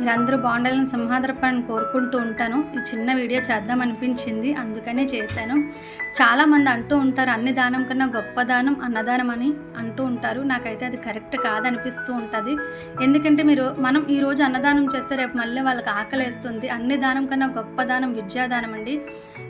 మీరందరూ బాగుండాలని సింహాద్రపాన్ని కోరుకుంటూ ఉంటాను. ఈ చిన్న వీడియో చేద్దాం అనిపించింది అందుకనే చేశాను. చాలామంది అంటూ ఉంటారు అన్ని దానం కన్నా గొప్ప దానం అన్నదానం అని అంటూ ఉంటారు. నాకైతే అది కరెక్ట్ కాదనిపిస్తూ ఉంటుంది. ఎందుకంటే మీరు మనం ఈరోజు అన్నదానం చేస్తే రేపు మళ్ళీ వాళ్ళకి ఆకలేస్తుంది అన్ని దానం కన్నా గొప్ప దానం విద్యాదానం అండి.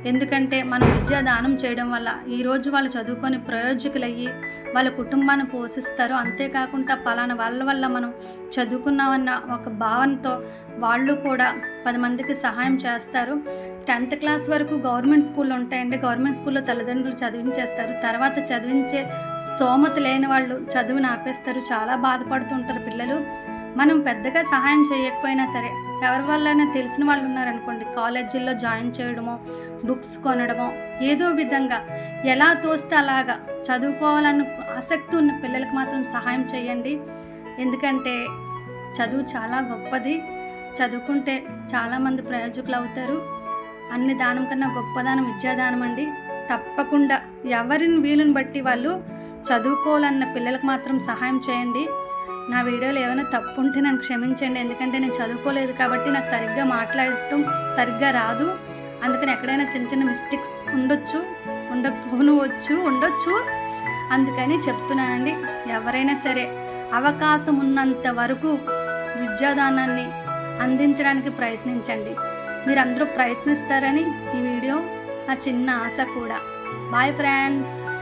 ఎందుకంటే మనం విద్యాదానం చేయడం వల్ల ఈరోజు వాళ్ళు చదువుకొని ప్రయోజకులయ్యి వాళ్ళ కుటుంబాన్ని పోషిస్తారు. అంతేకాకుండా పలానా వాళ్ళ వల్ల మనం చదువుకున్నామన్న ఒక భావనతో వాళ్ళు కూడా పది మందికి సహాయం చేస్తారు. టెన్త్ క్లాస్ వరకు గవర్నమెంట్ స్కూల్లో ఉంటాయండి. గవర్నమెంట్ స్కూల్లో తల్లిదండ్రులు చదివించేస్తారు. తర్వాత చదివించే స్తోమత లేని వాళ్ళు చదువుని ఆపేస్తారు. చాలా బాధపడుతుంటారు పిల్లలు. మనం పెద్దగా సహాయం చేయకపోయినా సరే ఎవరి వల్లైనా తెలిసిన వాళ్ళు ఉన్నారనుకోండి కాలేజీల్లో జాయిన్ చేయడమో బుక్స్ కొనడమో ఏదో విధంగా ఎలా తోస్తే అలాగా చదువుకోవాలన్న ఆసక్తి ఉన్న పిల్లలకు మాత్రం సహాయం చేయండి. ఎందుకంటే చదువు చాలా గొప్పది. చదువుకుంటే చాలామంది ప్రయోజకులు అవుతారు. అన్ని దానం కన్నా గొప్పదానం విద్యాదానం అండి. తప్పకుండా ఎవరిని వీలుని బట్టి వాళ్ళు చదువుకోవాలన్న పిల్లలకు మాత్రం సహాయం చేయండి. నా వీడియోలో ఏమైనా తప్పు ఉంటే నన్ను క్షమించండి. ఎందుకంటే నేను చదువుకోలేదు కాబట్టి నాకు సరిగ్గా మాట్లాడటం సరిగ్గా రాదు. అందుకని ఎక్కడైనా చిన్న చిన్న మిస్టేక్స్ ఉండొచ్చు ఉండకపోనవచ్చు ఉండొచ్చు. అందుకని చెప్తున్నానండి ఎవరైనా సరే అవకాశం ఉన్నంత వరకు విద్యాదానాన్ని అందించడానికి ప్రయత్నించండి. మీరందరూ ప్రయత్నిస్తారని ఈ వీడియో నా చిన్న ఆశ కూడా. Bye friends